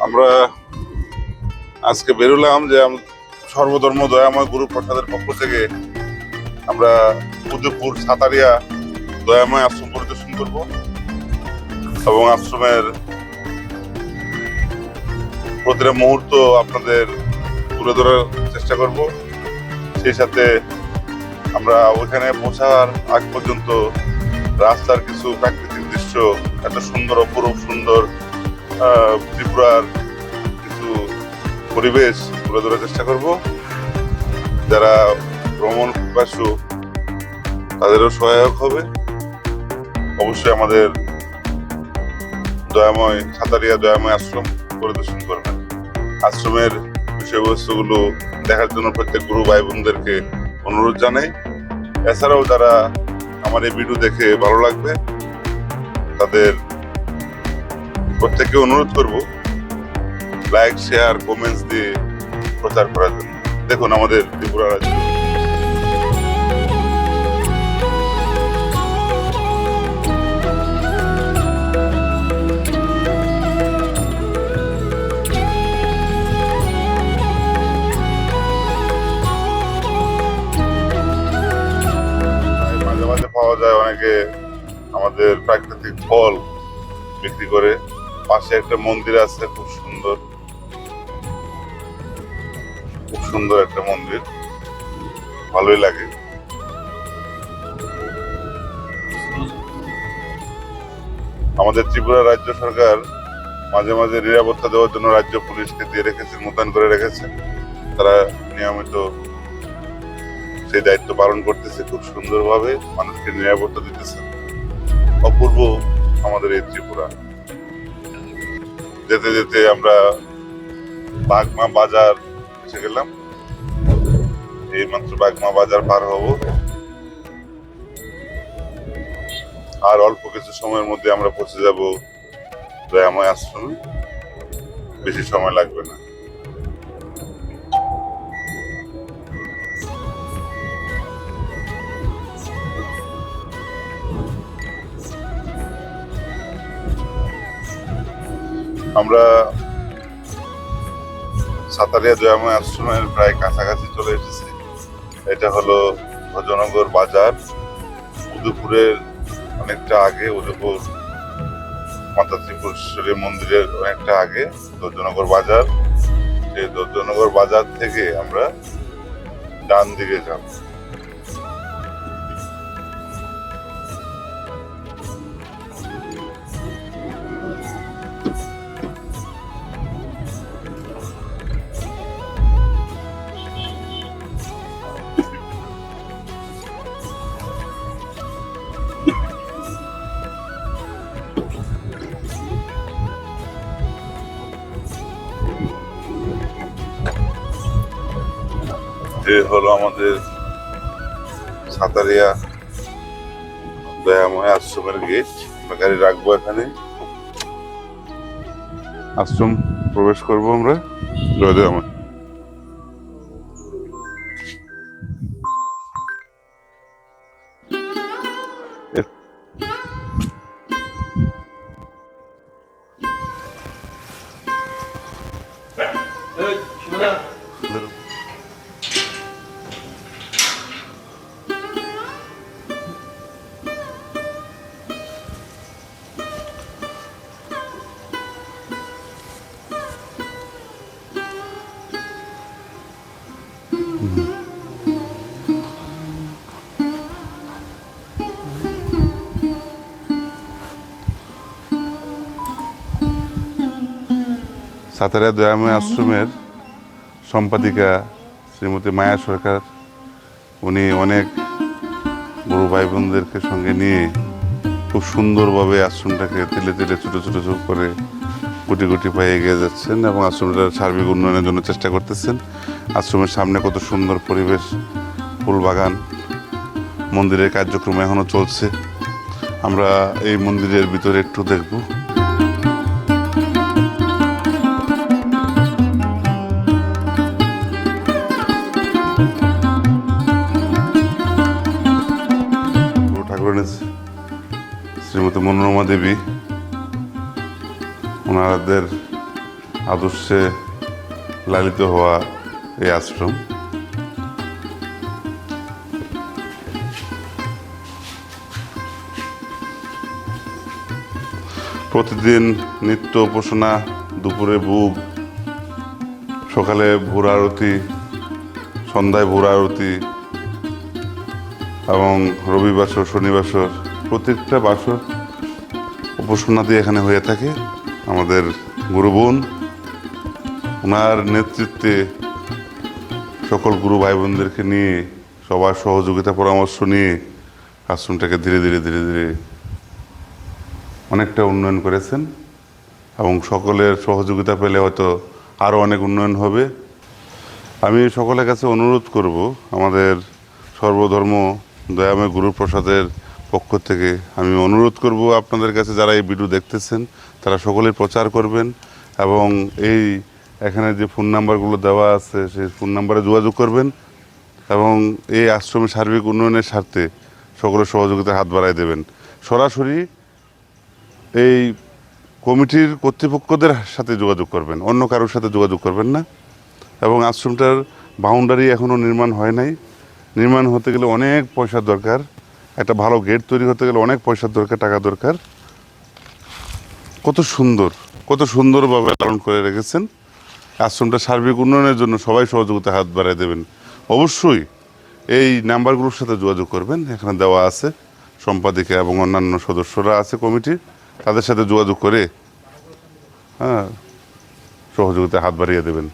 আমরা আজকে বেরোলাম যে সর্বধর্ম দয়াময় গুরু প্রসাদের পক্ষ থেকে আমরা উদয়পুর সাতারিয়া দয়াময় আশ্রম পরিদর্শন করব এবং আশ্রমের প্রতিটা মুহূর্ত আপনাদের তুলে ধরার চেষ্টা করব। সেই সাথে আমরা ওইখানে পৌঁছার আগ পর্যন্ত রাস্তার কিছু প্রাকৃতিক দৃশ্য এত সুন্দর, অপরূপ, সুন্দর ত্রিপুরার কিছু পরিবেশ তুলে ধরার চেষ্টা করব। যারা ভ্রমণ পিপাসু, তাদেরও সহায়ক হবে। অবশ্যই আমাদের দয়াময়, সাতারিয়া দয়াময় আশ্রম পরিদর্শন করবেন। আশ্রমের বিষয়বস্তুগুলো দেখার জন্য প্রত্যেক গুরু ভাই বোনদেরকে অনুরোধ জানাই। এছাড়াও যারা আমার এই ভিডিও দেখে ভালো লাগবে, তাদের প্রত্যেককে অনুরোধ করব লাইক শেয়ার কমেন্টস দিয়ে প্রচার করার জন্য। দেখুন আমাদের ত্রিপুরা রাজ্য। পাওয়া যায় অনেকে আমাদের প্রাকৃতিক ফল বিক্রি করে। পাশে একটা মন্দির আছে, খুব সুন্দর। খুব সুন্দর একটা মন্দির। ভালোই লাগে। আমাদের ত্রিপুরা রাজ্য সরকার মাঝে মাঝে নিরাপত্তা দেওয়ার জন্য রাজ্য পুলিশকে দিয়ে রেখেছে, মোতায়েন করে রেখেছে। তারা নিয়মিত সেই দায়িত্ব পালন করতেছে, খুব সুন্দরভাবে মানুষকে নিরাপত্তা দিতেছে। অপূর্ব আমাদের এই ত্রিপুরা। যেতে যেতে আমরা বাগমা বাজার এসে গেলাম। এই মাত্র বাগমা বাজার পার হব। আর অল্প কিছু সময়ের মধ্যে আমরা পৌঁছে যাব দয়াময় আশ্রমে। বেশি সময় লাগবে না। আমরা সাতারিয়া দয়াময় আশ্রমের প্রায় কাছাকাছি চলে এসেছি। এটা হলো ভজনগর বাজার। উদয়পুরের অনেকটা আগে, উদয়পুর মাতা ত্রিপুরেশ্বরী মন্দিরের অনেকটা আগে দর্জনগর বাজার। সেই দর্জনগর বাজার থেকে আমরা ডান দিকে যাব। যে হলো আমাদের সাঁতারিয়া দয়াময় আশ্রমের গেট। আমরা গাড়ি রাখব এখানে। আশ্রম প্রবেশ করব আমরা। দয়াময়। সাতারিয়া দয়াময় আশ্রমের সম্পাদিকা শ্রীমতী মায়া সরকার। উনি অনেক গুরু ভাই বোনদেরকে সঙ্গে নিয়ে খুব সুন্দরভাবে আশ্রমটাকে তেলে তেলে ছোটো ছোটো ছোটো করে গুটি গুটি পায়ে এগিয়ে যাচ্ছেন এবং আশ্রমটার সার্বিক উন্নয়নের জন্য চেষ্টা করতেছেন। আশ্রমের সামনে কত সুন্দর পরিবেশ ফুল বাগান মন্দিরের কার্যক্রম এখনও চলছে। আমরা এই মন্দিরের ভিতরে একটু দেখব। শ্রীমতী মনোরমা দেবী, ওনাদের আদর্শে লালিত হওয়া এই আশ্রম। প্রতিদিন নিত্য উপাসনা, দুপুরে বুক সকালে ভোর আরতি, সন্ধ্যায় ভোর আরতি এবং রবিবাসর, শনিবাসর, প্রত্যেকটা বাসর উপাসনা দিয়ে এখানে হয়ে থাকে। আমাদের গুরু বোন ওনার নেতৃত্বে সকল গুরু ভাই বোনদেরকে নিয়ে সবার সহযোগিতা পরামর্শ নিয়ে আশ্রমটাকে ধীরে ধীরে ধীরে ধীরে অনেকটা উন্নয়ন করেছেন এবং সকলের সহযোগিতা পেলে হয়তো আরও অনেক উন্নয়ন হবে। আমি সকলের কাছে অনুরোধ করব, আমাদের সর্বধর্ম দয়াময় গুরুপ্রসাদের পক্ষ থেকে আমি অনুরোধ করব আপনাদের কাছে যারা এই ভিডিও দেখতেছেন, তারা সকলেই প্রচার করবেন এবং এই এখানে যে ফোন নাম্বারগুলো দেওয়া আছে, সেই ফোন নাম্বারে যোগাযোগ করবেন এবং এই আশ্রমের সার্বিক উন্নয়নের স্বার্থে সকলের সহযোগিতার হাত বাড়ায় দেবেন। সরাসরি এই কমিটির কর্তৃপক্ষদের সাথে যোগাযোগ করবেন, অন্য কারোর সাথে যোগাযোগ করবেন না এবং আশ্রমটার বাউন্ডারি এখনও নির্মাণ হয় নাই। নির্মাণ হতে গেলে অনেক পয়সার দরকার। একটা ভালো গেট তৈরি হতে গেলে অনেক পয়সার দরকার, টাকা দরকার। কত সুন্দর, কত সুন্দরভাবে লালন করে রেখেছেন। আশ্রমটা সার্বিক উন্নয়নের জন্য সবাই সহযোগিতা হাত বাড়ায় দেবেন। অবশ্যই এই নাম্বারগুলোর সাথে যোগাযোগ করবেন, এখানে দেওয়া আছে। সম্পাদিকা এবং অন্যান্য সদস্যরা আছে কমিটির, তাদের সাথে যোগাযোগ করে হ্যাঁ সহযোগিতা হাত বাড়িয়ে দেবেন।